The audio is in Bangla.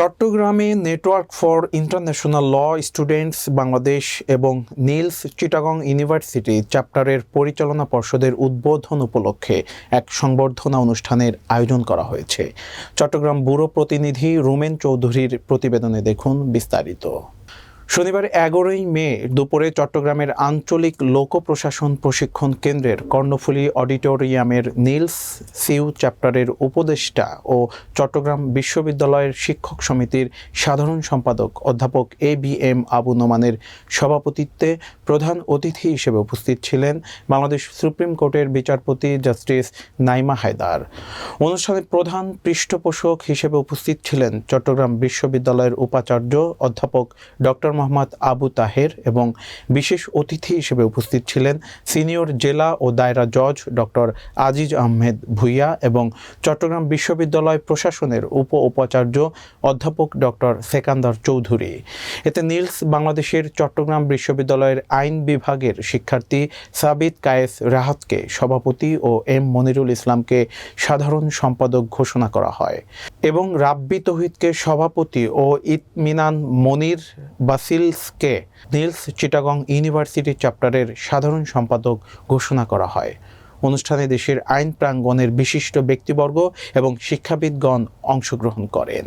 চট্টগ্রামে network for international law students Bangladesh এবং নীলস চিটাগং ইউনিভার্সিটি চ্যাপ্টারের পরিচালনা পর্ষদের উদ্বোধন উপলক্ষে এক সংবর্ধনা অনুষ্ঠানের আয়োজন করা হয়েছে। চট্টগ্রাম ব্যুরো প্রতিনিধি রোমেন চৌধুরীর প্রতিবেদনে দেখুন বিস্তারিত। শনিবার এগারোই মে দুপুরে চট্টগ্রামের আঞ্চলিক লোক প্রশাসন প্রশিক্ষণ কেন্দ্রের কর্ণফুলী অডিটোরিয়ামের নীলস সিউ চ্যাপ্টারের উপদেষ্টা ও চট্টগ্রাম বিশ্ববিদ্যালয়ের শিক্ষক সমিতির সাধারণ সম্পাদক অধ্যাপক এ বি এম আবু নোমানের সভাপতিত্বে প্রধান অতিথি হিসেবে উপস্থিত ছিলেন বাংলাদেশ সুপ্রিম কোর্টের বিচারপতি জাস্টিস নাইমা হায়দার। অনুষ্ঠানে প্রধান পৃষ্ঠপোষক হিসেবে উপস্থিত ছিলেন চট্টগ্রাম বিশ্ববিদ্যালয়ের উপাচার্য অধ্যাপক ডক্টর মোহাম্মদ আবু তাহের এবং বিশেষ অতিথি হিসেবে উপস্থিত ছিলেন সিনিয়র জেলা ও দায়রা জজ ডক্টর আজিজ আহমেদ ভুইয়া এবং চট্টগ্রাম বিশ্ববিদ্যালয় প্রশাসনের উপ উপাচার্য অধ্যাপক ডক্টর সেকান্দার চৌধুরী। এতে নীলস বাংলাদেশের চট্টগ্রাম বিশ্ববিদ্যালয়ের আইন বিভাগের শিক্ষার্থী সাবিত কায়েস রাহাতকে সভাপতি ও এম মনিরুল ইসলামকে সাধারণ সম্পাদক ঘোষণা করা হয় এবং রাব্বি তৌহিদকে সভাপতি ও ইতমিনান মনির বাসিলসকে নিলস চিটাগং ইউনিভার্সিটি চ্যাপ্টারের সাধারণ সম্পাদক ঘোষণা করা হয়। অনুষ্ঠানে দেশের আইন প্রাঙ্গণের বিশিষ্ট ব্যক্তিবর্গ এবং শিক্ষাবিদগণ অংশগ্রহণ করেন।